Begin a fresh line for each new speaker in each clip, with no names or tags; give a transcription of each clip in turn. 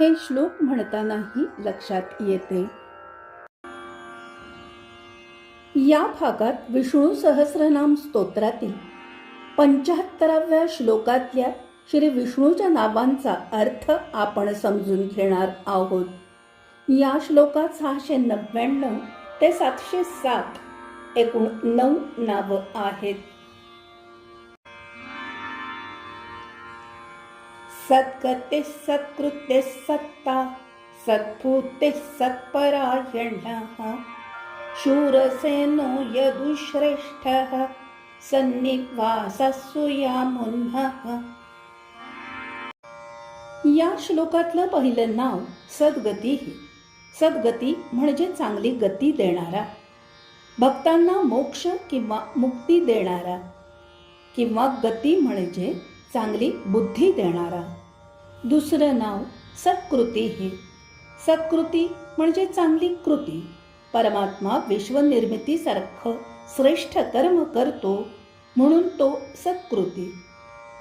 हे श्लोक म्हणतानाही लक्षात येते. या भागात विष्णू सहस्रनाम स्तोत्रातील पंच्याहत्तराव्या श्लोकातल्या श्री विष्णूच्या नावांचा अर्थ आपण समजून घेणार आहोत. या श्लोकात सहाशे नव्याण्णव ते सातशे सात एकूण नऊ नावं आहेत. सद्गते सत्कृते सत्ता सद्भूते सत्परायणः। शूरसेनो यदुश्रेष्ठः सन्निवासस्सुयामुन्नः या श्लोकातलं पहिलं नाव सद्गती सद्गती म्हणजे चांगली गती देणारा. भक्तांना मोक्ष किंवा मुक्ती देणारा. किंवा गती म्हणजे चांगली बुद्धी देणारा. दुसरं नाव सत्कृती हे. सत्कृती म्हणजे चांगली कृती. परमात्मा विश्वनिर्मितीसारखं श्रेष्ठ कर्म करतो म्हणून तो सत्कृती.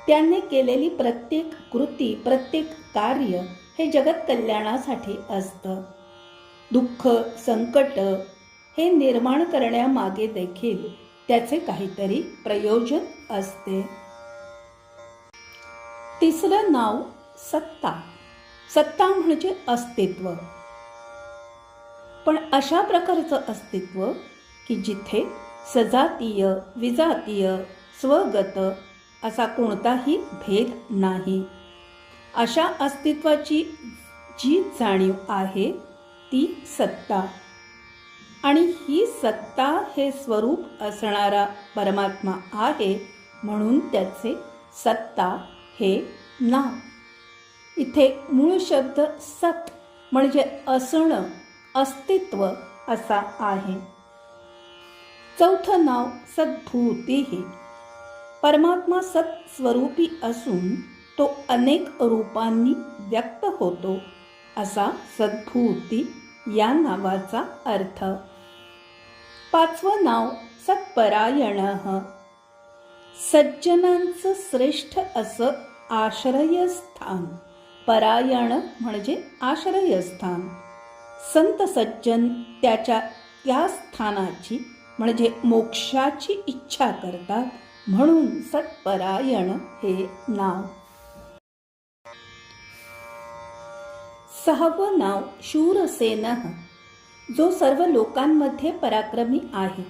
त्याने केलेली प्रत्येक कृती प्रत्येक कार्य हे जगत कल्याणासाठी असतं. दुःख संकट हे निर्माण करण्यामागे देखील त्याचे काहीतरी प्रयोजन असते. तिसरं नाव सत्ता. सत्ता म्हणजे अस्तित्व. पण अशा प्रकारचं अस्तित्व की जिथे सजातीय विजातीय स्वगत असा कोणताही भेद नाही. अशा अस्तित्वाची जी जाणीव आहे ती सत्ता. आणि ही सत्ता हे स्वरूप असणारा परमात्मा आहे म्हणून त्याचे सत्ता हे नाव. इथे मूळ शब्द सत म्हणजे असणं अस्तित्व असा आहे. चौथं नाव सद्भूती परमात्मा सत स्वरूपी असून तो अनेक रूपांनी व्यक्त होतो असा सद्भूती या नावाचा अर्थ. पाचवं नाव सत्परायण. सज्जनांचं श्रेष्ठ असं आश्रयस्थान. परायण म्हणजे आश्रयस्थान. संत सज्जन त्याच्या त्या स्थानाची म्हणजे मोक्षाची इच्छा करतात म्हणून सत्परायण हे नाव. सहावं नाव शूरसेन. जो सर्व लोकांमध्ये पराक्रमी आहे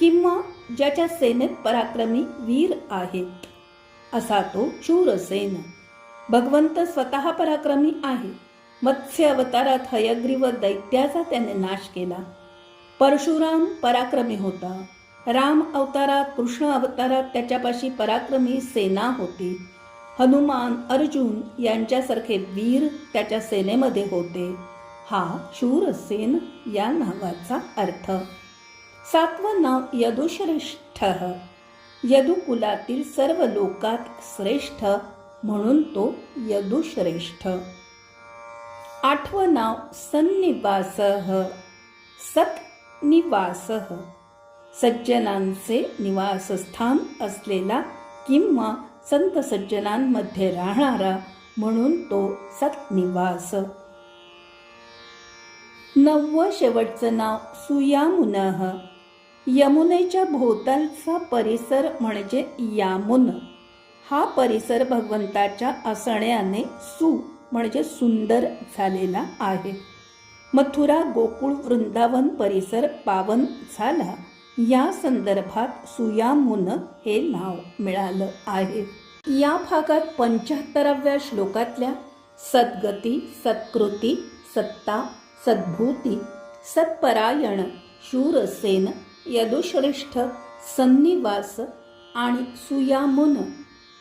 किंवा ज्याच्या सेनेत पराक्रमी वीर आहेत असा तो शूरसेन. भगवंत स्वतः पराक्रमी आहे. मत्स्य अवतारात हयग्रीव दैत्याचा त्याने नाश केला. परशुराम पराक्रमी होता. राम अवतारात कृष्ण अवतारात त्याच्यापाशी पराक्रमी सेना होती. हनुमान अर्जुन यांच्यासारखे वीर त्याच्या सेनेमध्ये होते. हा शूरसेन या नावाचा अर्थ. सातवं नाव यदुश्रेष्ठ. यदुकुलातील सर्व लोकात श्रेष्ठ म्हणून तो यदुश्रेष्ठ. आठवं नाव सन्निवास. सत्निवास. सज्जनांचे निवासस्थान असलेला किंवा संत सज्जनांमध्ये राहणारा म्हणून तो सत्निवास. नववं शेवटचं नाव सुयामुनः. यमुनेच्या भोवतालचा परिसर म्हणजे यामुन. हा परिसर भगवंताच्या असण्याने सु म्हणजे सुंदर झालेला आहे. मथुरा गोकुळ वृंदावन परिसर पावन झाला. या संदर्भात सुयामुन हे नाव मिळालं आहे. या भागात पंच्याहत्तराव्या श्लोकातल्या सद्गती सत्कृती सत्ता सद्भूती सत्परायण शूरसेन यदुश्रेष्ठ सन्निवास आणि सुयामुन